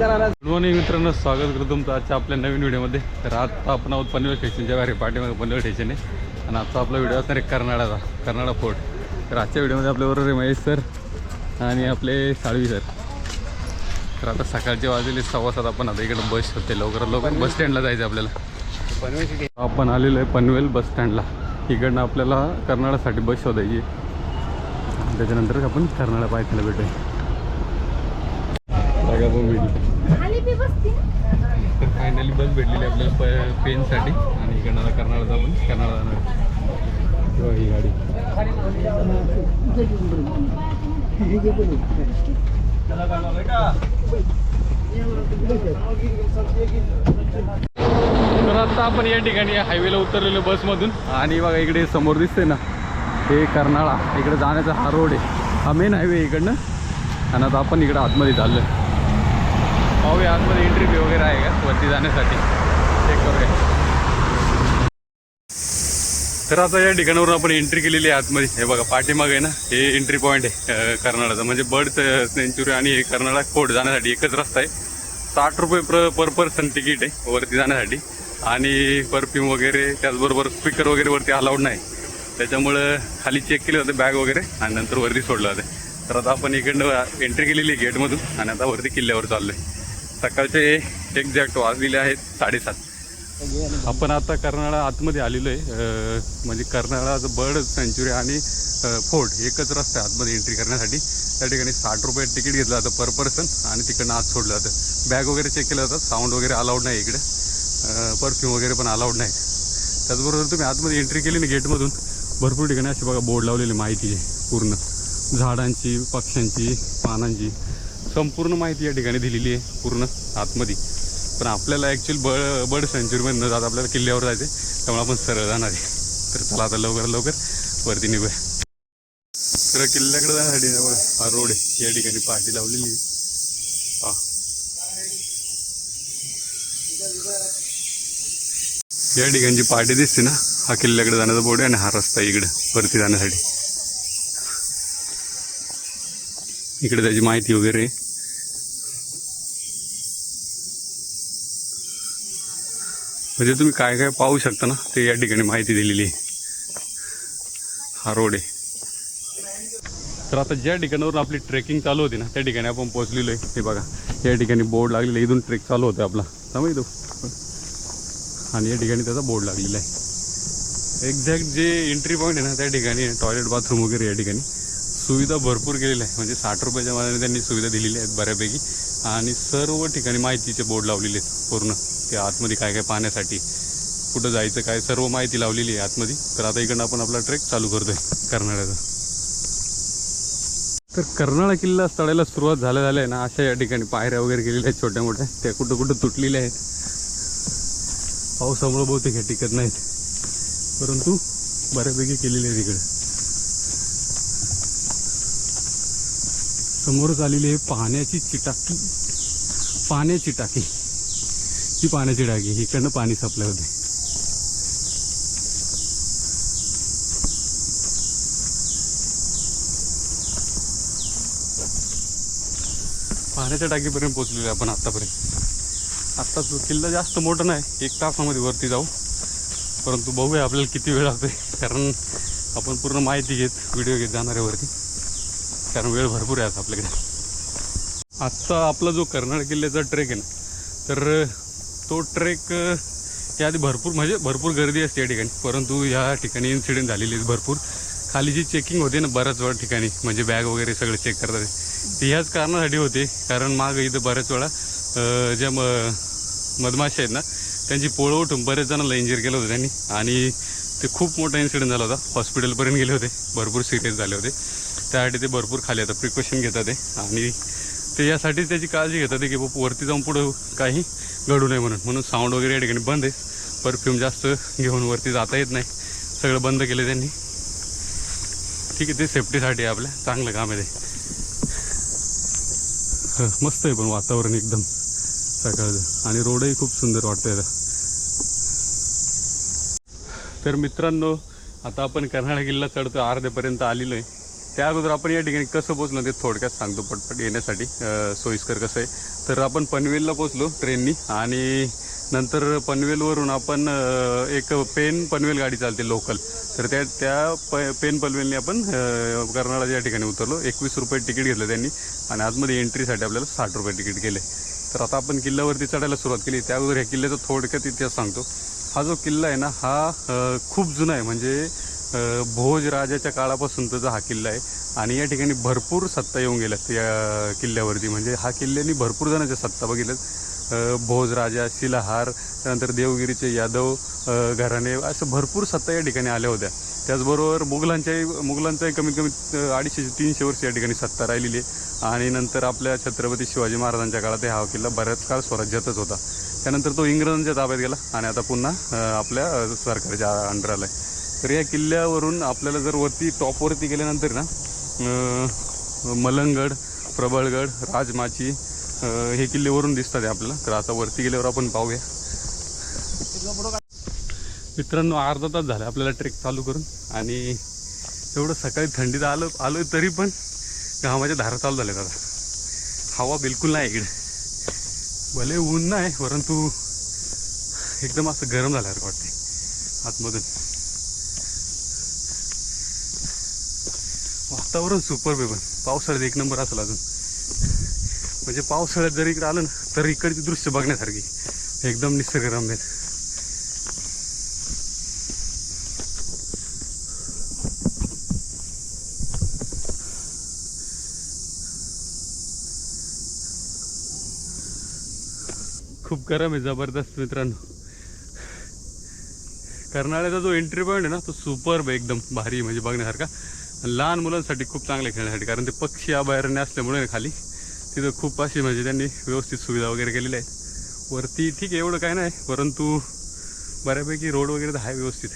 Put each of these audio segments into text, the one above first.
Good morning मित्रांनो स्वागत करतो तुमचं आजच्या आपल्या नवीन व्हिडिओमध्ये. तर आता आपण आहोत पनवेल स्टेशनच्या बाहेर पाठीमध्ये पनवेल स्टेशन आहे आणि आजचा आपला व्हिडिओ असणार आहे कर्नाळाचा कर्नाळा फोर्ट. तर आजच्या व्हिडिओमध्ये आपल्याबरोबर महेश सर आणि आपले साळवी सर तर आता सकाळचे वाजले सव्वा सात आपण आता इकडं बस होते लवकरात लवकर बस स्टँडला जायचं आपल्याला. पनवेल आपण आलेलो आहे पनवेल बस स्टँडला इकडनं आपल्याला कर्नाळासाठी बस शोधायची त्याच्यानंतर आपण कर्नाळा पायथ्याला भेटूया. पण भेटली तर फायनली बस भेटलेली आपल्याला प पेनसाठी आणि इकडनं कर्नाळात आपण कर्नाळा जाणार ही गाडी. तर आता आपण या ठिकाणी हायवेला उतरलेलो बसमधून. आणि बघा इकडे समोर दिसते ना हे कर्नाळा. इकडे जाण्याचा हा रोड आहे. हा मेन हायवे इकडनं. आणि आता आपण इकडं आतमध्ये चाललो पाहूया आतमध्ये एंट्री फी वगैरे आहे का? वरती जाण्यासाठी. चेक करूया. तर आता या ठिकाणावरून आपण एंट्री केलेली आहे आतमध्ये. हे बघा पाठीमागे आहे ना हे एंट्री पॉईंट आहे कर्नाळाचा. म्हणजे बर्ड सेंचुरी आणि कर्नाळा कोट जाण्यासाठी एकच रस्ता आहे. साठ रुपये प्र पर पर्सन तिकीट आहे वरती जाण्यासाठी. आणि परफ्यूम वगैरे त्याचबरोबर स्पीकर वगैरे वरती अलाउड नाही. त्याच्यामुळं खाली चेक केले होते बॅग वगैरे आणि नंतर वरती सोडलं होतं तर आता आपण इकडनं एंट्री केलेली आहे गेटमधून आणि आता वरती किल्ल्यावर चाललो आहे सकाळचे एक्झॅक्ट वाजलेले आहेत साडेसात. आपण आता कर्नाळा आतमध्ये आलेलो आहे. म्हणजे कर्नाळाचं बर्ड सेंच्युरी आणि फोर्ट एकच रस्ता आहे आतमध्ये एंट्री करण्यासाठी. त्या ठिकाणी साठ रुपये तिकीट घेतलं जातं पर पर्सन आणि तिकडनं आत सोडलं जातं. बॅग वगैरे चेक केलं जातं. साऊंड वगैरे अलाउड नाही इकडे. परफ्यूम वगैरे पण अलाउड नाही त्याचबरोबर तुम्ही आतमध्ये एंट्री केली ना गेटमधून भरपूर ठिकाणी अशी बघा बोर्ड लावलेली माहिती आहे पूर्ण. झाडांची पक्ष्यांची पानांची. संपूर्ण माहिती या ठिकाणी दिलेली आहे पूर्ण आतमध्ये. पण आपल्याला ॲक्च्युअली बड बर्ड सेंच्युरीमध्ये न जात आपल्याला किल्ल्यावर जायचं आहे त्यामुळे आपण सरळ जाणार आहे. तर चला आता लवकर लवकर वरती निघूया. तर किल्ल्याकडे जाण्यासाठी हा रोड आहे. या ठिकाणी पाठी लावलेली आहे. हा. या ठिकाणची पाठी दिसते ना हा किल्ल्याकडे जाण्याचा बोर्ड आहे आणि हा रस्ता इकडं वरती जाण्यासाठी. इकडे त्याची माहिती वगैरे. म्हणजे तुम्ही काय काय पाहू शकता ना ते या ठिकाणी माहिती दिलेली आहे. हा रोड आहे. तर आता ज्या ठिकाणावरून आपली ट्रेकिंग चालू होती ना त्या ठिकाणी आपण पोहोचलेलो आहे. हे बघा या ठिकाणी बोर्ड लागलेला आहे. इथून ट्रेक चालू होतं आपला. समज तो आणि या ठिकाणी त्याचा बोर्ड लागलेला आहे. एक्झॅक्ट जे एंट्री पॉईंट आहे ना त्या ठिकाणी टॉयलेट बाथरूम वगैरे या ठिकाणी. सुविधा भरपूर केलेल्या आहे म्हणजे साठ रुपयाच्या मानाने त्यांनी सुविधा दिलेली आहेत बऱ्यापैकी. आणि सर्व ठिकाणी माहितीचे बोर्ड लावलेले आहेत पूर्ण ते आतमध्ये काय काय पाहण्यासाठी. कुठं जायचं काय सर्व माहिती लावलेली आहे आतमध्ये. तर आता इकडनं आपण आपला ट्रेक चालू करतोय कर्नाळ्याचा. तर कर्नाळा किल्ला चढायला सुरुवात झाल्या झाल्या आहे ना अशा या ठिकाणी पायऱ्या वगैरे गेलेल्या आहेत छोट्या मोठ्या. त्या कुठं कुठं तुटलेल्या आहेत. पावसामुळं बहुतेक ह्या टिकत नाहीत. परंतु बऱ्यापैकी केलेले आहेत इकडे. समोरच आलेली आहे पाण्याची चिटाकी. पाण्याची टाकी ही पाण्याची टाकी इकडनं पाणी सप्लाय होते. पाण्याच्या टाकीपर्यंत पोहोचलेलो आहे आपण आत्तापर्यंत आत्ता किल्ला जास्त मोठा नाही एक तासामध्ये वरती जाऊ. परंतु बघूया आपल्याला किती वेळ लागतोय. कारण आपण पूर्ण माहिती घेत व्हिडिओ घेत जाणाऱ्यावरती कारण वेळ भरपूर आहे आता आपल्याकडे. आजचा आपला जो कर्नाळ किल्ल्याचा ट्रेक आहे ना तर तो ट्रेक याआधी भरपूर म्हणजे भरपूर गर्दी असते या ठिकाणी. परंतु या ठिकाणी इन्सिडेंट झालेली आहे भरपूर. खाली जी चेकिंग होते ना बऱ्याच वेळा ठिकाणी म्हणजे बॅग वगैरे सगळं चेक करतात. ते ह्याच कारणासाठी होते कारण माग इथं बऱ्याच वेळा ज्या म मधमाशा आहेत ना त्यांची पोळं उठून बरेच जणांना इंजर केलं होतं त्यांनी. आणि ते खूप मोठा इन्सिडेंट झाला होता. हॉस्पिटलपर्यंत गेले होते. भरपूर सिरियस झाले होते. त्यासाठी ते भरपूर खाली आता प्रिकॉशन घेतात ते. आणि ते यासाठी त्याची काळजी घेतात ते की बाबा वरती जाऊन पुढं काही घडू नये म्हणून. म्हणून साऊंड वगैरे या ठिकाणी बंद आहे परफ्यूम जास्त घेऊन वरती जाता येत नाही. सगळं बंद केलं त्यांनी. ठीक आहे ते सेफ्टीसाठी आहे आपल्या चांगलं काम आहे ते. मस्त आहे पण वातावरण एकदम. सकाळचं. आणि रोडही खूप सुंदर वाटतं आहे तर मित्रांनो आता आपण कर्नाळा किल्ला चढतो अर्ध्यापर्यंत आलेलो आहे. त्या अगोदर आपण या ठिकाणी कसं पोचलो ते थोडक्यात सांगतो पटपट येण्यासाठी. सोयीस्कर कसं आहे. तर आपण पनवेलला पोचलो ट्रेननी आणि नंतर पनवेलवरून आपण एक पेन पनवेल गाडी चालते लोकल. तर त्या त्या प पेन पनवेलने आपण कर्नाळा या ठिकाणी उतरलो. एकवीस रुपये तिकीट घेतलं त्यांनी आणि आतमध्ये एंट्रीसाठी आपल्याला साठ रुपये तिकीट केले तर आता आपण किल्ल्यावरती चढायला सुरुवात केली. त्या अगोदर ह्या किल्ल्याचा थोडक्यात इतिहास सांगतो. हा जो किल्ला आहे ना हा खूप जुना आहे. म्हणजे भोज राजाच्या काळापासूनचा हा किल्ला आहे. आणि या ठिकाणी भरपूर सत्ता येऊन गेल्यात या किल्ल्यावरती. म्हणजे हा किल्ल्यानी भरपूर जणांच्या सत्ता बघितल्यात. भोज राजा शिलाहार त्यानंतर देवगिरीचे यादव घराणे असं भरपूर सत्ता या ठिकाणी आल्या होत्या. त्याचबरोबर मुघलांच्याही मुघलांचाही कमीत कमी अडीचशे ते तीनशे वर्ष या ठिकाणी सत्ता राहिलेली आहे. आणि नंतर आपल्या छत्रपती शिवाजी महाराजांच्या काळात हा किल्ला बऱ्याच काळ स्वराज्यातच होता. त्यानंतर तो इंग्रजांच्या ताब्यात गेला आणि आता पुन्हा आपल्या सरकारच्या अंडर आला आहे. तर या किल्ल्यावरून आपल्याला जर वरती टॉपवरती गेल्यानंतर ना मलंगड प्रबळगड राजमाची हे किल्लेवरून दिसतात आहे आपल्याला. तर आता वरती गेल्यावर आपण पाहूया. मित्रांनो अर्धा तास झाला आपल्याला ट्रेक चालू करून आणि एवढं सकाळी थंडीत आलं आलो तरी पण घामाच्या धारा चालू झाल्यात आता. हवा बिलकुल नाही इकडे. भले ऊन नाही परंतु एकदम असं गरम झाल्यासारखं वाटते आतमधून. वातावरण सुपर आहे पण. पावसाळ्यात एक नंबर असेल अजून. म्हणजे पावसाळ्यात जर इकडे आलं ना तर इकडची दृश्य बघण्यासारखी. एकदम निसर्गरम्य. खूप गरम आहे जबरदस्त मित्रांनो. कर्नाळ्याचा जो एंट्री पॉईंट आहे ना तो सुपर आहे एकदम भारी म्हणजे बघण्यासारखा. लहान मुलांसाठी खूप चांगले खेळण्यासाठी कारण ते पक्षी अभयारण्य असल्यामुळे ना खाली. तिथं खूप अशी म्हणजे त्यांनी व्यवस्थित सुविधा वगैरे केलेल्या आहेत. वरती ठीक आहे एवढं काय नाही परंतु बऱ्यापैकी रोड वगैरे तर आहे व्यवस्थित.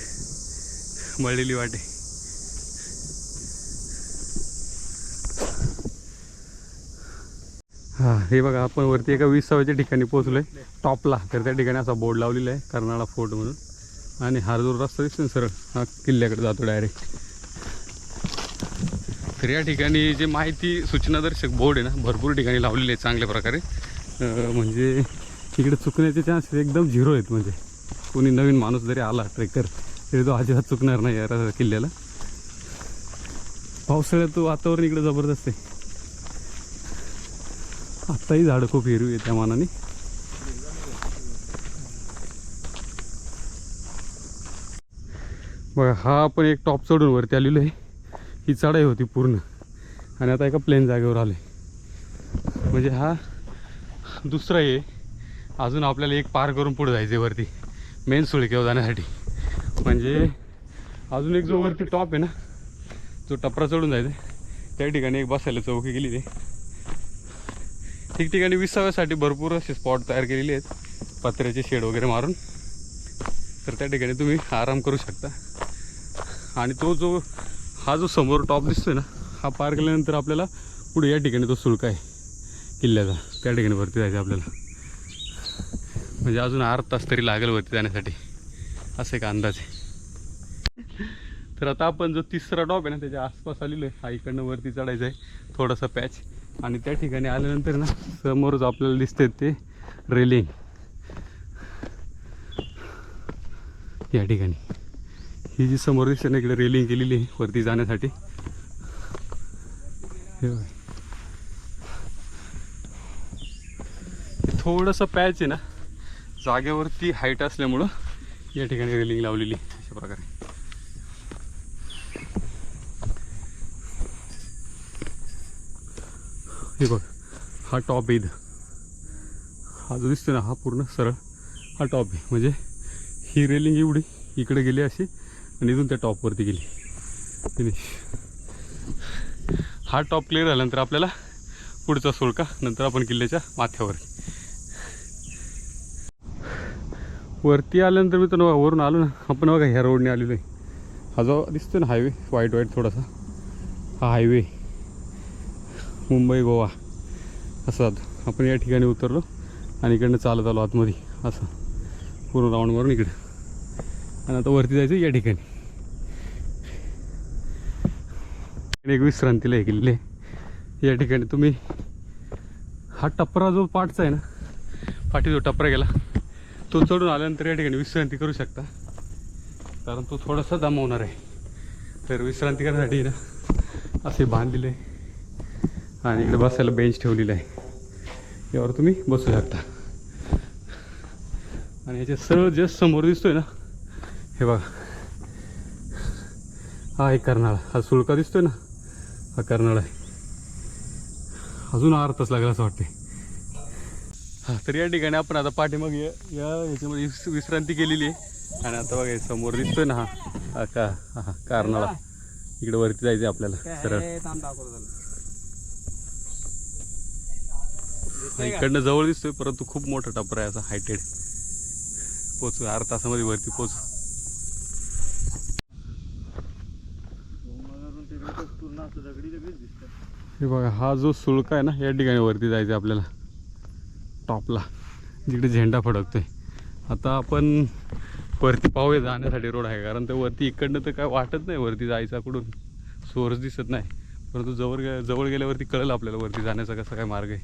मळलेली वाटे हां हे बघा आपण वरती एका विसाव्याच्या ठिकाणी पोहोचलो आहे टॉपला तर त्या ठिकाणी असा बोर्ड लावलेला आहे कर्नाळा फोर्ट म्हणून. आणि हा जो रस्ता दिसतो ना सरळ हा किल्ल्याकडे जातो डायरेक्ट तर या ठिकाणी जे माहिती सूचनादर्शक बोर्ड आहे ना भरपूर ठिकाणी लावलेले आहे चांगल्या प्रकारे. म्हणजे इकडे चुकण्याचे चान्सेस एकदम झिरो आहेत म्हणजे. कोणी नवीन माणूस जरी आला ट्रेकर तरी तो अजिबात चुकणार नाही या किल्ल्याला. पावसाळ्यात वातावरण इकडे जबरदस्त आहे. आत्ताही झाडं खूप हिरवी आहे त्या मानाने. बघा हा आपण एक टॉप चढून वरती आलेलो आहे. ही चढाई होती पूर्ण. आणि आता एका प्लेन जागेवर आले म्हणजे हा दुसरा आहे अजून आपल्याला एक पार करून पुढे जायचं आहे वरती. मेन सुळकेवर जाण्यासाठी. म्हणजे अजून एक जो वरती टॉप आहे ना जो टपरा चढून जायचा आहे, त्या ठिकाणी एक बसायला चौकी गेली ते. ठिकठिकाणी विसाव्यासाठी भरपूर असे स्पॉट तयार केलेले आहेत. पत्र्याचे शेड वगैरे मारून. तर त्या ठिकाणी तुम्ही आराम करू शकता. आणि तो जो हा जो समोर टॉप दिसतोय ना हा पार केल्यानंतर आपल्याला पुढे या ठिकाणी तो सुळका आहे. किल्ल्याचा. त्या ठिकाणी वरती जायचं आपल्याला. म्हणजे अजून अर्ध तास तरी लागेल वरती जाण्यासाठी. असं एक अंदाज आहे. तर आता आपण जो तिसरा टॉप आहे ना त्याच्या आसपास आलेलो आहे. हा इकडनं वरती चढायचं आहे. थोडासा पॅच आणि त्या ठिकाणी आल्यानंतर ना समोरच आपल्याला दिसते ते रेलिंग. या ठिकाणी. ही जी समोर दिसते ना इकडे रेलिंग केलेली आहे वरती जाण्यासाठी. थोडंसं पॅच आहे ना जागेवरती हाईट असल्यामुळं या ठिकाणी रेलिंग लावलेली अशा प्रकारे. हे बघ हा टॉप आहे हा जो दिसतो ना हा पूर्ण सरळ हा टॉप आहे. म्हणजे ही रेलिंग एवढी इकडे गेली अशी आणि इथून त्या टॉपवरती गेली. फिनिश हा टॉप क्लिअर झाल्यानंतर आपल्याला पुढचा सोडका नंतर आपण किल्ल्याच्या माथ्यावर. वरती आल्यानंतर मी तर वरून आलो ना आपण बघा ह्या रोडने आलेलो आहे. हा जो दिसतो ना हायवे व्हाईट व्हाईट थोडासा. हा हायवे मुंबई गोवा असं जातो आपण या ठिकाणी उतरलो आणि इकडनं चालत आलो आतमध्ये असं पूर्ण राऊंड मारून इकडे. आणि आता वरती जायचं या ठिकाणी. एक विश्रांतीला हे किल्ले या ठिकाणी तुम्ही हा टपरा जो पाठचा आहे ना पाठी जो टपरा गेला तो चढून आल्यानंतर या ठिकाणी विश्रांती करू शकता. कारण तो थोडासा दमवणार आहे. तर विश्रांती करण्यासाठी ना असे बांधलेले आणि इकडे बसायला बेंच ठेवलेला आहे. यावर तुम्ही बसू शकता. आणि याच्या सरळ जस्ट समोर दिसतोय ना हे बघा. हा एक कर्नाळा हा सुळका दिसतोय ना हा कर्नाळा आहे. अजून अर्धच लागला असं वाटते हा तर या ठिकाणी आपण आता पाठीमाग या याच्यामध्ये विश्रांती केलेली आहे. आणि आता बघा समोर दिसतोय ना हा का हा हा कर्नाळा. इकडे वरती जायचं आपल्याला सरळ हा, इकडनं जवळ दिसतोय परंतु खूप मोठा टपर आहे असा हायटेड. पोचू अर्धा तासामध्ये वरती पोचू. हे बघा हा जो सुळका आहे ना या ठिकाणी वरती जायचं आहे आपल्याला. टॉपला जिकडे झेंडा फडकतोय. आता आपण वरती पाहूया जाण्यासाठी रोड आहे कारण ते वरती इकडनं तर काय वाटत नाही वरती जायचा कुठून. सोर्स दिसत नाही. परंतु जवळ गे जवळ गेल्यावरती कळेल आपल्याला वरती जाण्याचा कसा काय मार्ग आहे.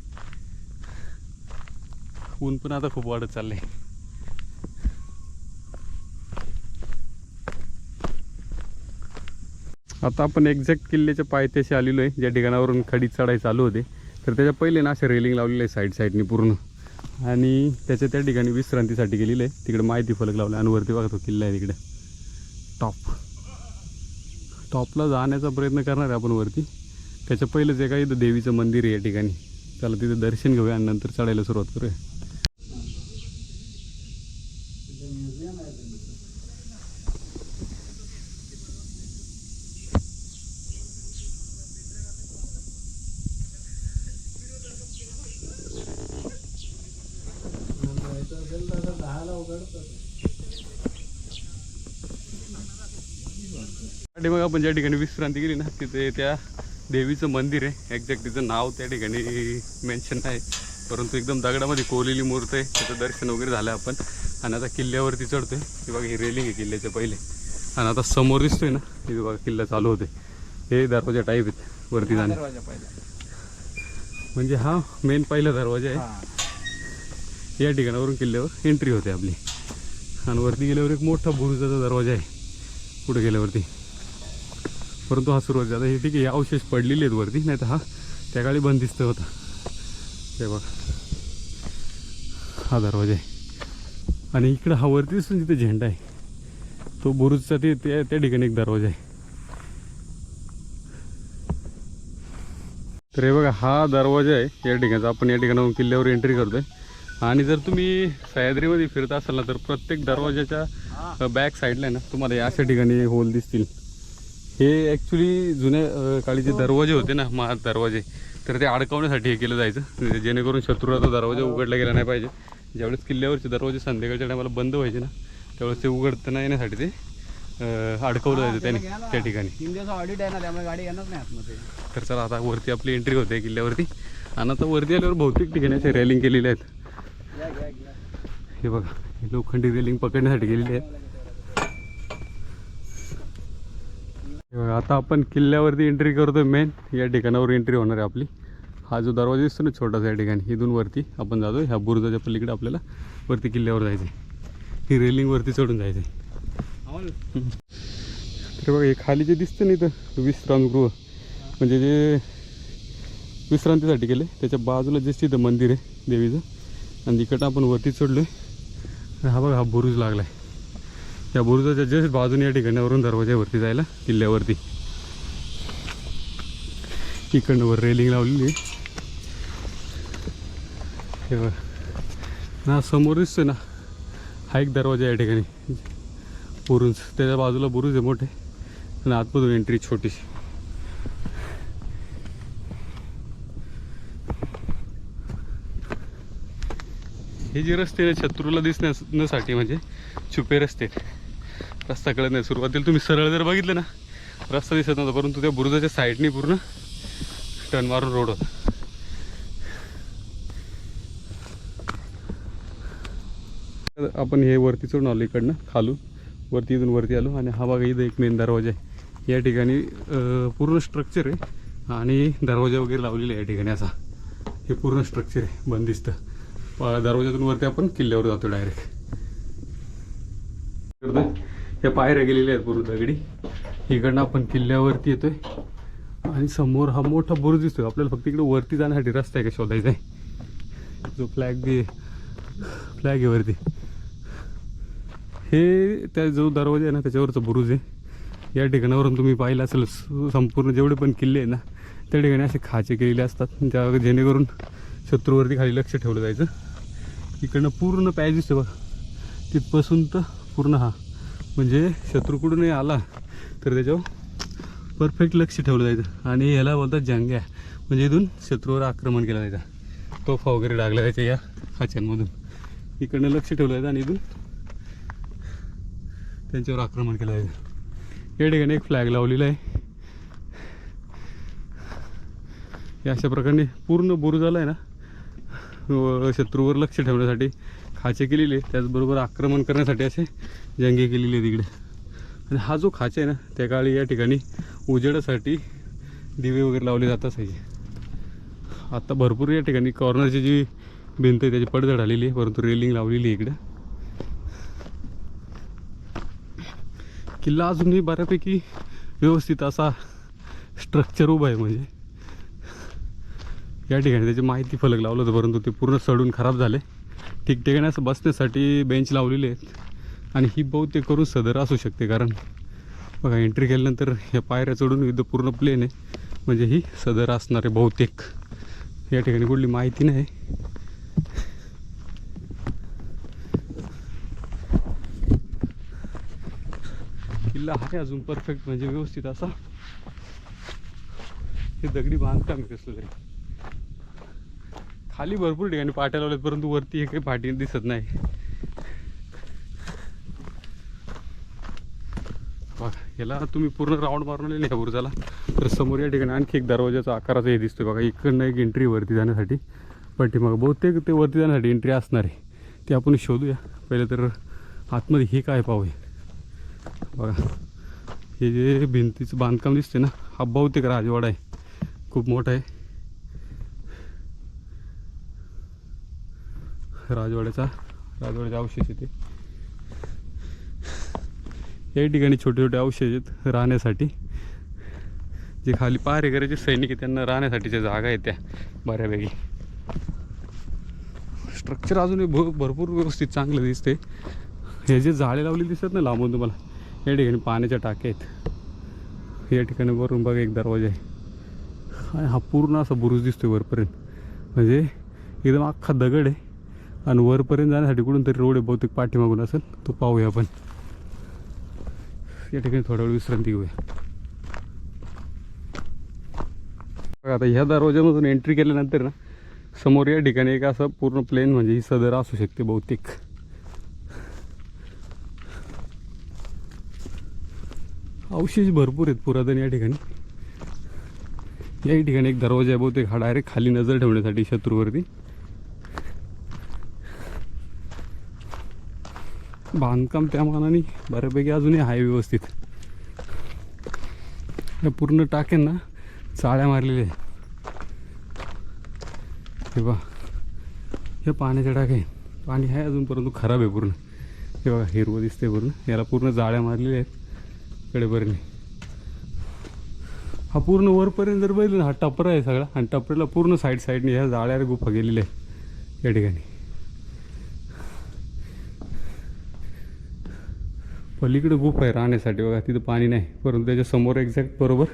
ऊन पण आता खूप वाढत चाललंय. आता आपण एक्झॅक्ट किल्ल्याच्या पायथ्याशी आलेलो आहे. ज्या ठिकाणावरून खडी चढाई चालू होते. तर त्याच्या पहिले ना असे रेलिंग लावलेले आहे साईड साईडनी पूर्ण. आणि त्याच्या त्या ठिकाणी विश्रांतीसाठी गेलेलं आहे. तिकडे माहिती फलक लावला. आणि वरती बघा तो किल्ला आहे तिकडे. टॉप टॉपला जाण्याचा प्रयत्न करणार आहे आपण वरती. त्याच्या पहिलंच एका इथं देवीचं मंदिर आहे या ठिकाणी. त्याला तिथं दर्शन घेऊया आणि नंतर चढायला सुरुवात करूया आणि मग आपण ज्या ठिकाणी विश्रांती केली ना तिथे त्या देवीचं मंदिर आहे. एक्झॅक्ट तिचं नाव त्या ठिकाणी मेन्शन नाही परंतु एकदम दगडामध्ये कोरलेली मूर्त आहे. त्याचं दर्शन वगैरे झालं आपण. आणि आता किल्ल्यावरती चढतोय. हे बघा ही रेलिंग आहे किल्ल्याच्या पहिले. आणि आता समोर दिसतोय ना तिथे बघा किल्ला चालू होते हे दरवाजा टाईप आहेत. वरती जाणे. म्हणजे हा मेन पहिला दरवाजा आहे. या ठिकाणावरून किल्ल्यावर एंट्री होते आपली. आणि वरती गेल्यावर एक मोठा बुरुजाचा दरवाजा आहे. पुढे गेल्यावरती. परंतु हा सुरुवात आता हे ठीक आहे अवशेष पडलेले आहेत वरती नाही तर हा त्या काळी बंदिस्त होता. हे बघ. हा दरवाजा आहे. आणि इकडं हा वरती दिसून जिथे झेंडा आहे तो बुरुजचा ते त्या ठिकाणी एक दरवाजा आहे. तर हे बघा हा दरवाजा आहे या ठिकाणचा. आपण या ठिकाणाहून किल्ल्यावर एंट्री करतोय. आणि जर तुम्ही सह्याद्रीमध्ये फिरत असाल ना तर प्रत्येक दरवाजाच्या बॅक साईडला आहे ना तुम्हाला अशा ठिकाणी होल दिसतील. हे ॲक्च्युली जुन्या अ, काळी जे दरवाजे होते ना महाग दरवाजे तर ते अडकवण्यासाठी हे केलं जायचं. म्हणजे जेणेकरून शत्रूला तो दरवाजा उघडला गेला नाही पाहिजे. ज्यावेळेस किल्ल्यावरचे दरवाजे संध्याकाळच्या टायमाला बंद व्हायचे ना त्यावेळेस ते उघडता येण्यासाठी ते अडकवलं जायचं त्याने त्या ठिकाणी. तीन दिवस ऑडिट आहे ना त्यामुळे गाडी येणार नाही आतमध्ये. तर चला आता वरती आपली एंट्री होते किल्ल्यावरती. आणि आता वरती आल्यावर बहुतेक ठिकाणी असे रेलिंग केलेले आहेत. हे बघा हे लोखंडी रेलिंग पकडण्यासाठी गेलेली आहे हे बघा आता आपण किल्ल्यावरती एंट्री करतोय मेन या ठिकाणावर एंट्री होणार आहे आपली. हा जो दरवाजा दिसतो ना छोटासा या ठिकाणी इथून वरती आपण जातो ह्या बुरुजाच्या पलीकडे आपल्याला वरती किल्ल्यावर जायचं आहे ही रेलिंगवरती चढून जायचं आहे तर बघा हे खाली जे दिसतं ना इथं विश्रामगृह म्हणजे जे विश्रांतीसाठी केले त्याच्या बाजूला जे तिथं मंदिर आहे देवीचं आणि इकडं आपण वरती चढलो आहे हा बघा हा बुरुज लागला आहे या बुरुजाच्या जस्ट बाजूने या ठिकाणावरून दरवाजावरती जायला किल्ल्यावरती. इकडनं वर रेलिंग लावलेली आहे. ना समोर दिसतोय ना हा एक दरवाजा या ठिकाणी. बुरुज. त्याच्या बाजूला बुरुज आहे मोठे. आणि आतमधून एंट्री छोटीशी. हे जे रस्ते ना शत्रूला दिसण्यासाठी म्हणजे छुपे रस्ते. आहेत. रस्ता कळत नाही. सुरुवातीला तुम्ही सरळ जर बघितलं ना रस्ता दिसत नव्हता परंतु त्या बुरुजाच्या साईडनी पूर्ण टर्न मारून रोड होता. आपण हे वरती चढून आलो इकडनं खालून. वरती इथून वरती आलो आणि हा बघा इथं एक मेन दरवाजा आहे. या ठिकाणी पूर्ण स्ट्रक्चर आहे आणि दरवाजा वगैरे लावलेला आहे या ठिकाणी असा. हे पूर्ण स्ट्रक्चर आहे बंदिस्त. दरवाज्यातून दरवाजातून वरती आपण किल्ल्यावर जातो डायरेक्ट ह्या पायऱ्या गेलेल्या आहेत पूर्ण दगडी. इकडनं आपण किल्ल्यावरती येतोय. आणि समोर हा मोठा बुरुज दिसतोय. आपल्याला फक्त इकडे वरती जाण्यासाठी रस्ता आहे का शोधायचा आहे? जो फ्लॅग बी फ्लॅग आहे वरती. हे त्या जो दरवाजा आहे ना त्याच्यावरचा बुरुज आहे. या ठिकाणावरून तुम्ही पाहिलं असेल संपूर्ण जेवढे पण किल्ले आहे ना त्या ठिकाणी असे खाचे केलेले असतात. त्या जेणेकरून शत्रूवरती खाली लक्ष ठेवलं जायचं. इकडनं पूर्ण पॅच दिसतो बघा. तिथपासून तर पूर्ण हा. म्हणजे शत्रूकडूनही आला तर त्याच्यावर परफेक्ट लक्ष ठेवलं जायचं. आणि याला बोलतात जंग्या. म्हणजे इथून शत्रूवर आक्रमण केलं जायचं. तोफा वगैरे लागला जायचा या खाच्यांमधून. इकडनं लक्ष ठेवलं जायचं आणि इथून त्यांच्यावर आक्रमण केलं जायचं. या ठिकाणी एक फ्लॅग लावलेला आहे. या अशा प्रकारे पूर्ण बुरुजाला आहे ना व शत्रूवर लक्ष ठेवण्यासाठी खाचे केलेले त्याचबरोबर आक्रमण करण्यासाठी असे जंगे केलेले आहेत आणि हा जो खाचा आहे ना त्या काळी या ठिकाणी उजेडासाठी दिवे वगैरे लावले जात असायचे. आत्ता भरपूर या ठिकाणी कॉर्नरची जी भिंत आहे त्याची पडझड आलेली आहे. परंतु रेलिंग लावलेली आहे इकडे. किल्ला अजूनही बऱ्यापैकी व्यवस्थित असा स्ट्रक्चर उभा आहे म्हणजे. या ठिकाणी त्याची माहिती फलक लावलं होतं परंतु ते पूर्ण सडून खराब झाले. ठिकठिकाणी असं बसण्यासाठी बेंच लावलेले आहेत. आणि ही बहुतेक करून सदर असू शकते कारण बघा एंट्री केल्यानंतर ह्या पायऱ्या चढून इथं पूर्ण प्लेन आहे. म्हणजे ही सदर असणारे बहुतेक. या ठिकाणी कुठली माहिती नाही. किल्ला आहे अजून परफेक्ट म्हणजे व्यवस्थित असा. हे दगडी बांधकाम कसलं तरी. खाली भरपूर ठिकाणी पाट्या लावल्यात परंतु वरती हे काही दिसत नाही. याला तुम्ही पूर्ण राऊंड मारून आले नाही तर समोर या ठिकाणी आणखी एक दरवाजाचा आकाराचा हे दिसतोय बघा. इकडनं एक एंट्री वरती जाण्यासाठी. पाठीमागं बहुतेक ते वरती जाण्यासाठी एंट्री असणार आहे. ते आपण शोधूया. पहिले तर आतमध्ये हे काय पाहूया बघा. हे जे भिंतीचं बांधकाम दिसते ना हा बहुतेक राजवाडा आहे. खूप मोठा आहे. राजवाड्याचा राजवाड्याचे अवशेष येते या ठिकाणी छोटे छोटे अवशेष आहेत राहण्यासाठी. जे खाली पहारे करायचे सैनिक आहे त्यांना राहण्यासाठीच्या जागा आहेत त्या बऱ्यापैकी. स्ट्रक्चर अजूनही भ भरपूर व्यवस्थित चांगलं दिसते हे जे झाडे लावले दिसत ना लांबून तुम्हाला या ठिकाणी पाण्याच्या टाक्या आहेत. या ठिकाणी वरून बघा एक दरवाजा आहे. आणि हा पूर्ण असा बुरुज दिसतोय वरपर्यंत. म्हणजे एकदम अख्खा दगड आहे. आणि वरपर्यंत जाण्यासाठी कुठून तरी रोड आहे बहुतेक पाठीमागून असेल तो पाहूया आपण. या ठिकाणी थोडा वेळ विश्रांती घेऊया. बघा आता ह्या दरवाजामधून एंट्री केल्यानंतर ना समोर या ठिकाणी एक असं पूर्ण प्लेन म्हणजे ही सदर असू शकते बहुतेक. अवशेष भरपूर आहेत पुरातन या ठिकाणी. या ठिकाणी एक दरवाजा आहे बहुतेक हा डायरेक्ट खाली नजर ठेवण्यासाठी शत्रूवरती. बांधकाम त्या मानाने बऱ्यापैकी अजूनही आहे व्यवस्थित. या पूर्ण टाक्यांना चाळ्या मारलेल्या आहेत. हे बघा हे पाण्याच्या टाके आहे. पाणी आहे अजून परंतु खराब आहे पूर्ण. हे बघा हिरवं दिसते पूर्ण. याला पूर्ण जाळ्या मारलेल्या आहेत. कडेपर्यंत हा पूर्ण वरपर्यंत जर बघितलं ना हा टपरा आहे सगळा. आणि टपऱ्याला पूर्ण साईड साईडने ह्या जाळ्याला गुफा गेलेल्या आहे या ठिकाणी. पलीकडे गुफा आहे राहण्यासाठी बघा तिथं पाणी नाही. परंतु त्याच्यासमोर एक्झॅक्ट बरोबर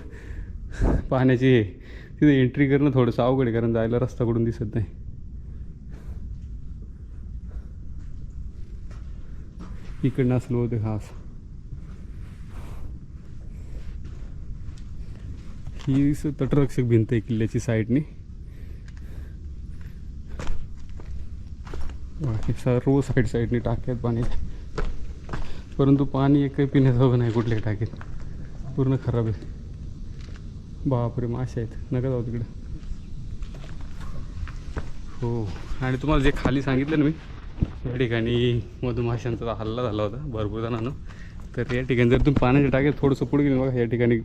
पाण्याची हे. तिथं एंट्री करणं थोडंसं अवघड आहे कारण जायला रस्ता कुठून दिसत नाही. इकडनं असलो होते हा ही तटरक्षक भिंत आहे किल्ल्याची साईडने. बाकी सर्व साईड साईडने टाक्यात पाणी परंतु पाणी एकही पिण्याजोगं नाही कुठल्या टाकीत. पूर्ण खराब आहे. बापरे मासे आहेत. नका जाऊ तिकडे. हो. आणि तुम्हाला जे खाली सांगितलं ना मी या ठिकाणी मधुमाशांचा हल्ला झाला होता भरपूर जणांना. तर या ठिकाणी जर तुम्ही पाण्याच्या टाक्यात थोडंसं पुढे गेलं बघा या ठिकाणी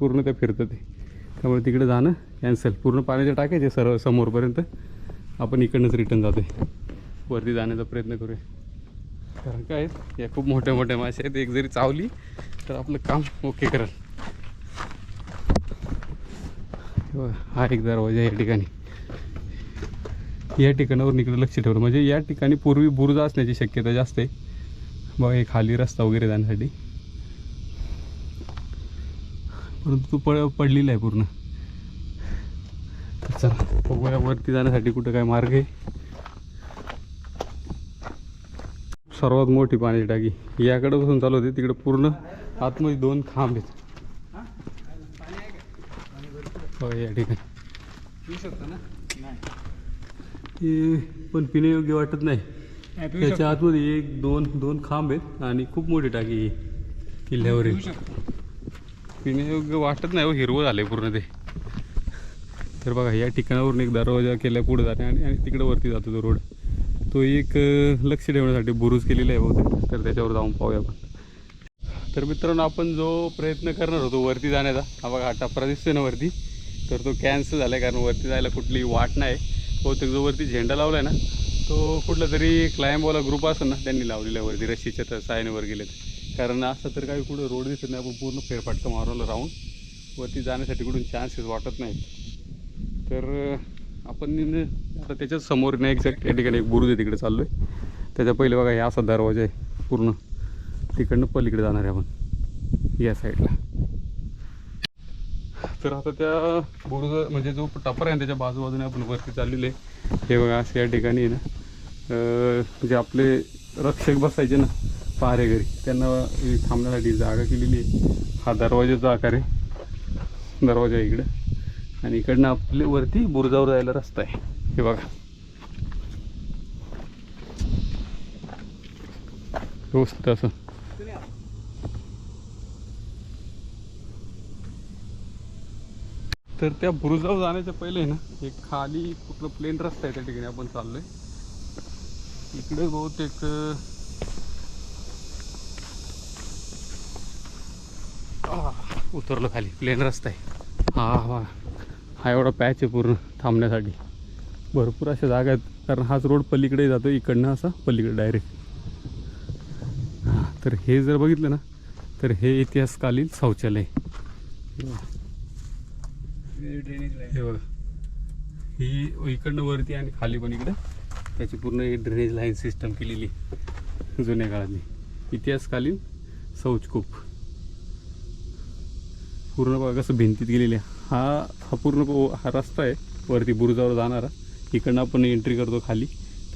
पूर्ण त्या फिरतं ते. त्यामुळे तिकडे जाणं कॅन्सल पूर्ण पाण्याच्या टाकायचे सर्व समोरपर्यंत. आपण इकडनंच रिटर्न जातो आहे वरती जाण्याचा प्रयत्न करूया. कारण काय या खूप मोठ्या मोठ्या मासे आहेत. एक जरी चावली तर आपलं काम ओके करेल. हा एक दरवाजा या ठिकाणी. या ठिकाणावर इकडे लक्ष ठेवलं म्हणजे या ठिकाणी पूर्वी बुरुज असण्याची शक्यता जास्त आहे. बघा एक खाली रस्ता वगैरे जाण्यासाठी. परंतु तो पळ पडलेला आहे पूर्ण. चला बघूया वरती जाण्यासाठी कुठं काय मार्ग आहे. सर्वात मोठी पाण्याची टाकी. याकडे बसून चालू होते तिकडे पूर्ण आतमध्ये दोन खांब आहेत. बघा या ठिकाणी. हे पण पिण्यायोग्य वाटत नाही. त्याच्या. आतमध्ये एक दोन दोन खांब आहेत आणि खूप मोठी टाकी आहे किल्ल्यावरील. पिण्यायोग्य वाटत नाही हो हिरवं झालंय पूर्ण ते. तर बघा या ठिकाणावरून एक दरवाजा केल्या पुढे जाते आणि तिकडे वरती जातो तो रोड. तो एक लक्ष ठेवण्यासाठी बुरुज केलेला आहे बहुतेक. तर त्याच्यावर जाऊन पाहूया आपण. तर मित्रांनो आपण जो प्रयत्न करणार होतो वरती जाण्याचा हा बघा हा टपरा दिसतोय ना वरती. तर तो कॅन्सल झाला आहे कारण वरती जायला कुठली वाट नाही. बहुतेक जो वरती झेंडा लावला आहे ना तो कुठला तरी क्लायम्बवाला ग्रुप असेल ना त्यांनी लावलेला आहे वरती रशीच्या तर सायनेवर गेलेत कारण असं तर काही कुठं रोड दिसत नाही आपण पूर्ण फेरफाटकं मारवलं राहून वरती जाण्यासाठी कुठून चान्सेस वाटत नाहीत. तर आपण न- आता त्याच्याच समोर नाही एक्झॅक्ट या ठिकाणी एक बुरुज आहे तिकडे चाललो आहे त्याच्या पहिले बघा हे असा दरवाजा आहे पूर्ण. तिकडनं पलीकडे जाणार आहे आपण. या साईडला तर आता त्या बुरुज म्हणजे जो टपर आहे ना, त्याच्या बाजूबाजूने आपण वरती चाललेले हे बघा असे या ठिकाणी ना. म्हणजे जे आपले रक्षक बसायचे ना पहारेघरी त्यांना थांबण्यासाठी जागा केलेली आहे. हा दरवाजाचा आकार आहे. दरवाजा इकडं. आणि इकडनं आपले वरती बुरजावर जायला रस्ता आहे. हे बघा. व्यवस्थित असं. तर त्या बुरुजावर जाण्याच्या पहिले ना एक खाली कुठलं प्लेन रस्ता आहे त्या ठिकाणी आपण चाललोय. इकडे बहुतेक उतरलो खाली. प्लेन रस्ता आहे. हा हा. हा एवढा पॅच आहे पूर्ण थांबण्यासाठी. भरपूर अशा जागा आहेत कारण हाच रोड पलीकडे जातो इकडनं असा पलीकडे डायरेक्ट तर हे जर बघितलं ना तर हे इतिहासकालीन शौचालय. हे बघा. ही इकडनं वरती आणि खाली पण इकडं. त्याची पूर्ण ही ड्रेनेज लाईन सिस्टम केलेली जुन्या काळातली. इतिहासकालीन शौचकूप. पूर्ण बघा कसं भिंतीत गेलेली आहे हा हा पूर्ण हा रस्ता आहे. वरती बुरुजावर जाणारा. इकडनं आपण एंट्री करतो खाली.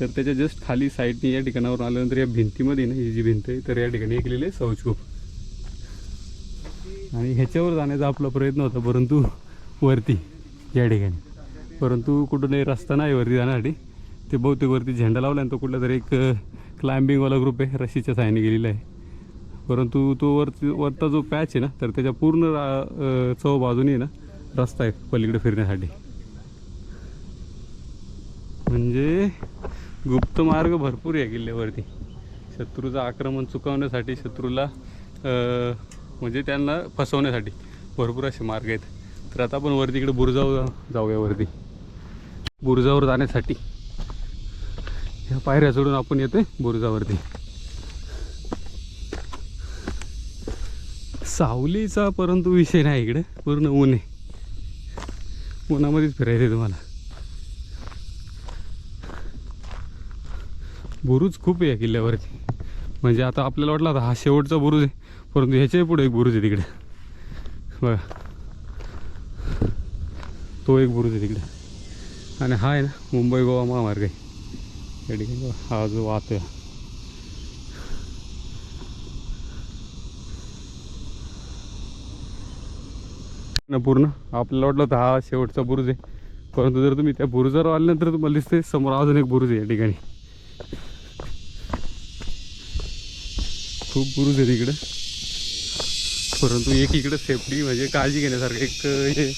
तर त्याच्या जस्ट खाली साईडने या ठिकाणावर आल्यानंतर या भिंतीमध्ये ना ही जी भिंत आहे तर या ठिकाणी हे केलेलं आहे शौचकूप आणि ह्याच्यावर जाण्याचा आपला प्रयत्न होता परंतु वरती या ठिकाणी. परंतु कुठूनही रस्ता नाही वरती जाण्यासाठी. ते बहुतेक वरती झेंडा लावला आणि तो कुठला तरी एक क्लाइम्बिंगवाला ग्रुप आहे रशीच्या साहाय्याने गेलेला आहे. परंतु तो वरती वरचा जो पॅच आहे ना तर त्याच्या पूर्ण रा- बाजूने ना रस्ता आहे पलीकडे फिरण्यासाठी. म्हणजे गुप्त मार्ग भरपूर आहे किल्ल्यावरती. शत्रूचं आक्रमण चुकवण्यासाठी शत्रूला म्हणजे त्यांना फसवण्यासाठी भरपूर असे मार्ग आहेत. तर आता आपण वरती इकडे बुरजाव जाऊया वरती. बुरुजावर जाण्यासाठी. ह्या पायऱ्या चढून आपण येतोय बुरुजावरती. सावलीचा परंतु विषय नाही इकडे पूर्ण ऊन आहे. उन्हामध्येच फिरायचं आहे तुम्हाला. बुरुज खूप आहे या किल्ल्यावरती. म्हणजे आता आपल्याला वाटलं आता हा शेवटचा बुरुज आहे परंतु ह्याच्याही पुढे एक बुरुज आहे तिकडे. बघा. तो एक बुरुज आहे तिकडे. आणि हा आहे ना मुंबई गोवा महामार्ग आहे. या ठिकाणी हा जो वाहतोय ना पूर्ण. आपल्याला वाटलं होतं हा शेवटचा बुरुज आहे. परंतु जर तुम्ही त्या बुरुजावर आल्यानंतर तुम्हाला दिसते समोर अजून एक बुरुज आहे या ठिकाणी. खूप बुरुज आहे तिकडं परंतु एक इकडं सेफ्टी म्हणजे काळजी घेण्यासारखं एक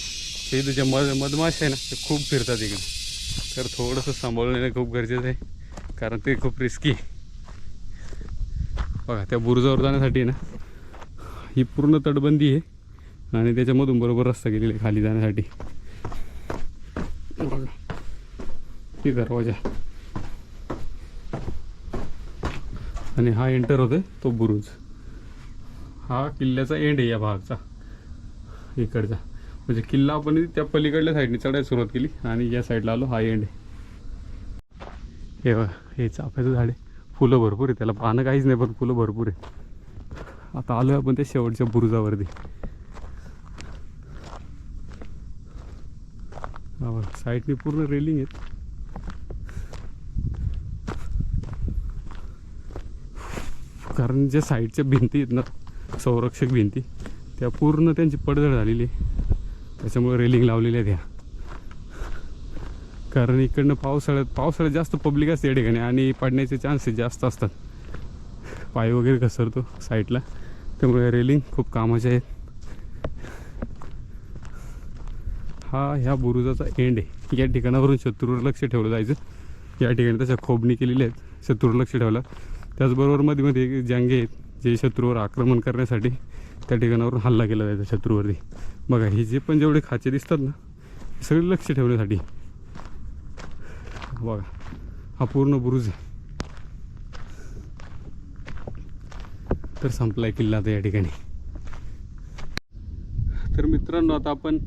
हे जे मध मधमाश आहे ना ते खूप फिरतात इकडे. तर थोडंसं सांभाळून येणं खूप गरजेचं आहे. कारण ते खूप रिस्की आहे. बघा त्या बुरुजावर जाण्यासाठी ना ही पूर्ण तटबंदी आहे. आणि त्याच्यामधून बरोबर रस्ता गेलेला आहे खाली जाण्यासाठी. दरवाजा. आणि हा एंटर होतोय तो बुरुज. हा किल्ल्याचा एंड आहे या भागचा. इकडचा. म्हणजे किल्ला आपण त्या पलीकडल्या साईडने चढायला सुरुवात केली आणि या साईडला आलो हा एंड आहे. हे बघा हे चाफ्याचं झाड आहे. फुलं भरपूर आहे त्याला पानं काहीच नाही पण फुलं भरपूर आहे आता आलो आपण त्या शेवटच्या बुरुजावरती हा बघा साईडने पूर्ण रेलिंग आहेत. कारण ज्या साईडच्या भिंती आहेत ना संरक्षक भिंती त्या पूर्ण त्यांची पडझड झालेली आहे. त्याच्यामुळे रेलिंग लावलेल्या त्या कारण इकडनं पावसाळ्यात पावसाळ्यात जास्त पब्लिक असते या ठिकाणी आणि पडण्याचे चान्सेस जास्त असतात. पाय वगैरे घसरतो साईडला. त्यामुळे रेलिंग खूप कामाचे आहेत. हा ह्या बुरुजाचा एंड आहे. या ठिकाणावरून शत्रूवर लक्ष ठेवलं जायचं. या ठिकाणी तशा खोबणी केलेल्या आहेत. शत्रूवर लक्ष ठेवलं. त्याचबरोबरमध्ये मध्ये जंगे आहेत जे शत्रूवर आक्रमण करण्यासाठी त्या ठिकाणावरून हल्ला केला जायचा शत्रूवरती. बघा हे जे पण जेवढे खाचे दिसतात ना सगळे लक्ष ठेवण्यासाठी. बघा हा पूर्ण बुरुज आहे. तर संपलाय किल्ला आता या ठिकाणी. तर मित्रांनो आता आपण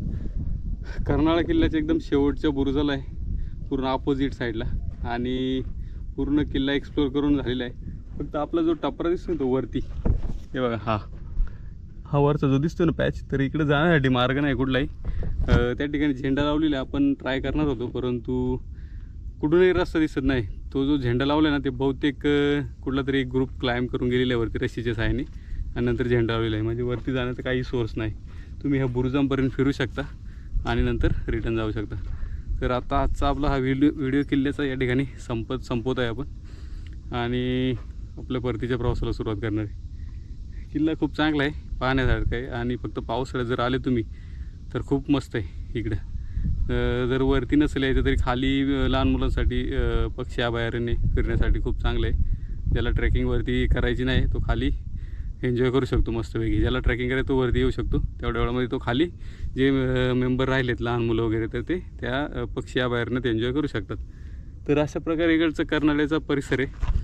कर्नाळा किल्ल्याच्या एकदम शेवटच्या बुरुजाला आहे. पूर्ण अपोजिट साईडला आणि पूर्ण किल्ला एक्सप्लोअर करून झालेला आहे. फक्त आपला जो टपरा दिसतो तो वरती. हे बघा हा. हा वरचा जो दिसतो ना पॅच तर इकडे जाण्यासाठी मार्ग नाही कुठलाही. त्या ठिकाणी झेंडा लावलेला आहे. आपण ट्राय करणार होतो परंतु कुठूनही रस्ता दिसत नाही. तो जो झेंडा लावला आहे ना ते बहुतेक कुठला तरी एक ग्रुप क्लाइंब करून गेलेला आहे वरती रशीच्या सहाय्याने. आणि नंतर झेंडा लावलेला आहे. म्हणजे वरती जाण्याचा काही सोर्स नाही. तुम्ही ह्या बुरुजांपर्यंत फिरू शकता. आणि नंतर रिटर्न जाऊ शकता. तर आता आजचा आपला हा व्हिडिओ व्हिडिओ किल्ल्याचा या ठिकाणी संपत संपवत आहे आपण. आणि आपल्या परतीच्या प्रवासाला सुरुवात करणार आहे. किल्ला खूप चांगला आहे पाहण्यासारखा आहे. आणि फक्त पावसाळ्यात जर आले तुम्ही तर खूप मस्त आहे इकडं. जर वरती नसेल यायचं तरी खाली लहान मुलांसाठी पक्षी अभयारण्य फिरण्यासाठी खूप चांगलं आहे. ज्याला ट्रेकिंगवरती करायची नाही तो खाली एन्जॉय करू शकतो मस्तपैकी ज्याला ट्रॅकिंग करायचं तो वरती येऊ शकतो. तेवढ्या वेळामध्ये तो खाली जे मेंबर राहिलेत लहान मुलं वगैरे तर ते त्या अं, पक्षी अभयारण्यात एन्जॉय करू शकतात. तर अशा प्रकारे इकडचं कर्नाळ्याचा परिसर आहे.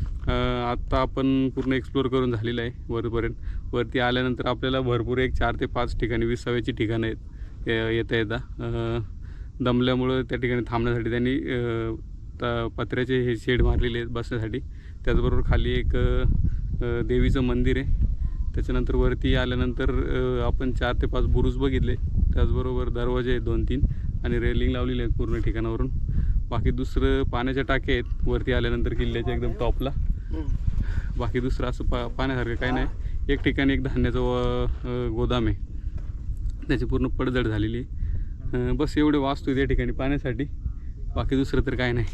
आत्ता आपण पूर्ण एक्सप्लोअर करून झालेलं आहे वरपर्यंत. वरती आल्यानंतर आपल्याला भरपूर एक चार ते पाच ठिकाणी विसाव्याची ठिकाणं आहेत. येता येता. दमल्यामुळं त्या ठिकाणी थांबण्यासाठी त्यांनी पत्र्याचे हे शेड मारलेले आहेत बसण्यासाठी. त्याचबरोबर खाली एक देवीचं मंदिर आहे. त्याच्यानंतर वरती आल्यानंतर आपण चार ते पाच बुरुज बघितले. त्याचबरोबर दरवाजे आहेत दोन तीन आणि रेलिंग लावलेली आहेत पूर्ण ठिकाणावरून. बाकी दुसरं पाण्याच्या टाक्या आहेत. वरती आल्यानंतर किल्ल्याच्या एकदम टॉपला. बाकी दुसरं असं पा पाण्यासारखं काही नाही. एक ठिकाणी एक धान्याचं व- गोदाम आहे. त्याची पूर्ण पडझड झालेली आहे. बस एवढे वाचतो त्या ठिकाणी पाण्यासाठी बाकी दुसरं तर काय नाही.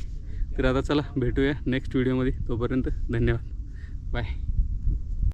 तर आता चला भेटूया नेक्स्ट व्हिडिओमध्ये तोपर्यंत धन्यवाद. बाय